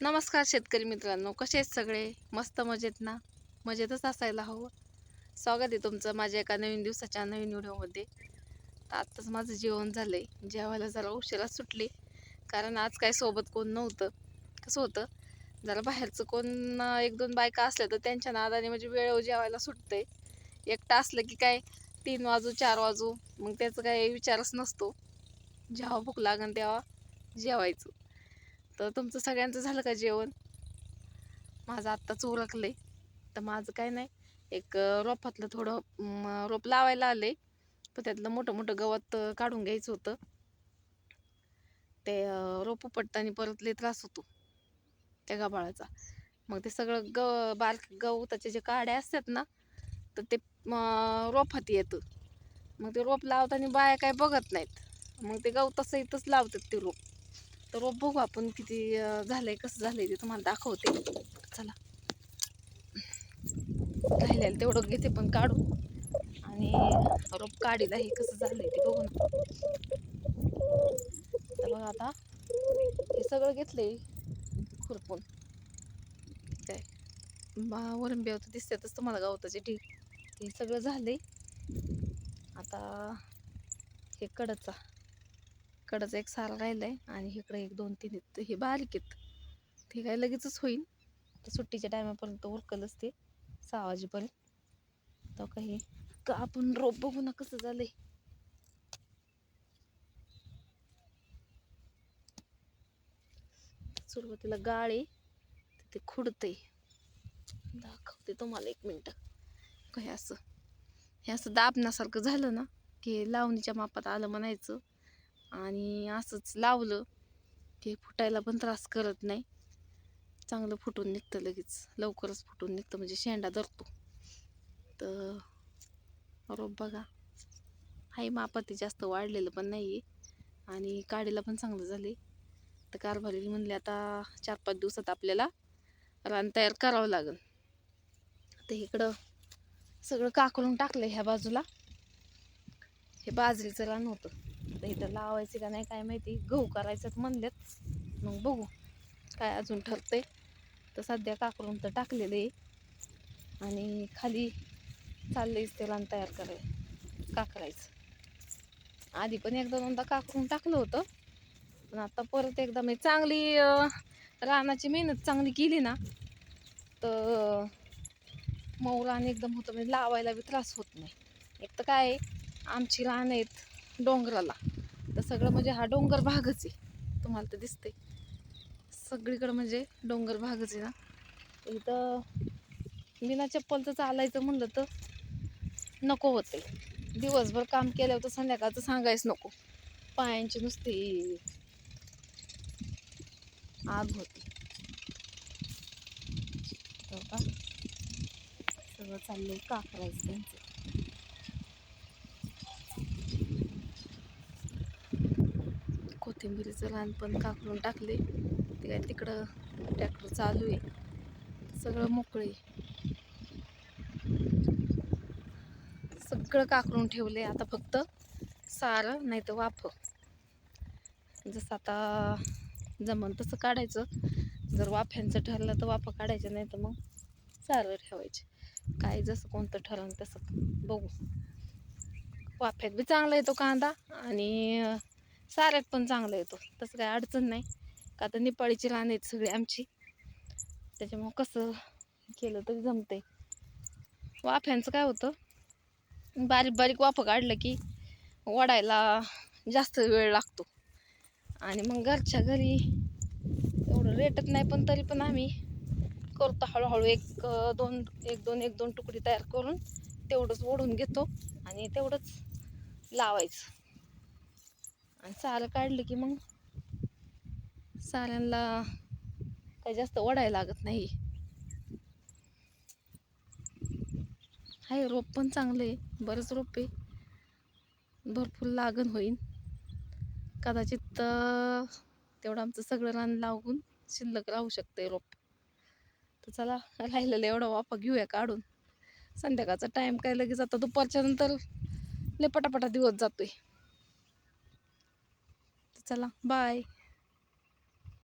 नमस्कार शेतकरी मित्रांनो कसे आहेत सगळे? मस्त मजेत ना? मजेतच असायला हवं. स्वागत आहे तुमचं माझ्या एका नवीन दिवसाच्या नवीन व्हिडिओमध्ये. तर आत्ताच माझं जेवण झालं आहे जेवायला जरा उशिरा सुटले. कारण आज काय सोबत कोण नव्हतं. कसं होतं? जरा बाहेरचं कोण एक दोन बायका असल्या तर त्यांच्या नादाने म्हणजे वेळेवर जेवायला सुटते एकटं असलं की काय तीन वाजू चार वाजू मग त्याचं काही विचारच नसतो. जेव्हा भूक लागन तेव्हा जेवायचं. तर तुमचं सगळ्यांचं झालं का जेवण? माझं आत्ताच आहे तर माझं काय नाही एक रोपातलं थोडं रोप लावायला आले. पण त्यातलं मोठं मोठं गवत काढून घ्यायचं होतं. ते रोप पडताना परत लय त्रास होतो त्या गबाळाचा. मग ते सगळं ग बारक गवताचे जे काड्या असतात ना तर ते रोपात येतं. मग ते रोप लावताना बाया काय बघत नाहीत. मग ते गवतासहितच लावतात ते रोप. तर रोप बघू आपण किती झालं झालंय कसं झालंय ते तुम्हाला दाखवते. चला. राहिलेलं तेवढं घेते पण काढू आणि रोप काढील हे कसं झालंय ते बघू ना. तर बघा आता हे सगळं घेतलंय खुरपून. काय? बा वरून बेवत दिसतातच तुम्हाला गवताचे ढीग. हे सगळं झालंय. आता हे कडचा. इकडंच एक साल राहिलं आहे आणि इकडे एक दोन तीन आहेत. हे बारीक आहेत. ते काय लगेचच होईल. तर सुट्टीच्या टायमापर्यंत उरकलच ते. सहा वाजेपर्यंत. तर काही का आपण रोप बघू ना कसं झालंय. सुरुवातीला गाळे ते खुडते दाखवते तुम्हाला एक मिनिट. काय असं हे असं दाबण्यासारखं झालं ना की लावणीच्या मापात आलं म्हणायचं. आणि असंच लावलं. की फुटायला पण त्रास करत नाही. चांगलं फुटून निघतं लगेच. लवकरच फुटून निघतं. म्हणजे शेंडा धरतो. तर रोप बघा. हाय मापाती जास्त वाढलेलं पण नाही आहे आणि काढीला पण चांगलं झाले तर कारभारी म्हणले आता चार पाच दिवसात आपल्याला रान तयार करावं लागेल. तर इकडं सगळं काकरून टाकलं ह्या बाजूला. हे बाजरीचं रान होतं. तर इथं लावायचे का नाही काय माहिती. गहू करायचं म्हणलेत. मग बघू काय अजून ठरतंय. तर सध्या काकरून तर टाकलेलं आहे. आणि खाली चाललंयच ते रान तयार कराय काकरायचं. आधी पण एकदा दोनदा काकरून टाकलं होतं. पण आता परत एकदा मी चांगली रानाची मेहनत चांगली केली ना तर मऊ रान एकदम होतं. म्हणजे लावायला बी त्रास होत नाही. एक तर काय आमची रान आहेत. डोंगराला. तर सगळं म्हणजे हा डोंगर भागच आहे. तुम्हाला तर दिसते सगळीकडं म्हणजे डोंगर भागच आहे ना. इथं बिना चप्पलचं चालायचं म्हणलं तर नको होते दिवसभर काम केल्यावर तर संध्याकाळचं सांगायच नको. पायांची नुसती आग होती. का सगळं चाललंय. का करायचं त्यांचं? कोथिंबीरीचं लहानपण काकडून काकरून टाकले. ते काय तिकडं ट्रॅक्टर चालू आहे. सगळं मोकळे सगळं काकरून ठेवले आता फक्त सारं नाही तर वाफ. जसं आता जमन तसं काढायचं. जर वाफ्यांचं ठरलं तर वाफं काढायचं नाही तर मग सारं ठेवायचे. काय जसं कोणतं ठरलं तसं. बघू. वाफ्यात बी चांगला येतो कांदा आणि साऱ्यात पण चांगला येतो तसं काय अडचण नाही. का तर निपाळीची रान आहेत सगळी आमची. त्याच्यामुळं कसं केलं तरी जमते वाफ्यांचं काय होतं? बारीक बारीक वाफं काढलं की वडायला जास्त वेळ लागतो. आणि मग घरच्या घरी एवढं रेटत नाही पण तरी पण आम्ही करतो हळूहळू एक दोन एक दोन एक दोन तुकडी तयार करून तेवढंच ओढून घेतो आणि तेवढंच लावायचं. आणि सारं काढलं की मग साऱ्यांना काही जास्त ओढायला लागत नाही. आहे रोप पण चांगलं आहे. बरंच रोप आहे. भरपूर लागण होईल कदाचित तेवढं आमचं सगळं रान लावून शिल्लक राहू शकते रोप. तर चला राहिलेलं एवढा वाफा घेऊया काढून. संध्याकाळचा टाईम काय लगेच आता दुपारच्या नंतर लय पटापटा दिवस जातोय. चला बाय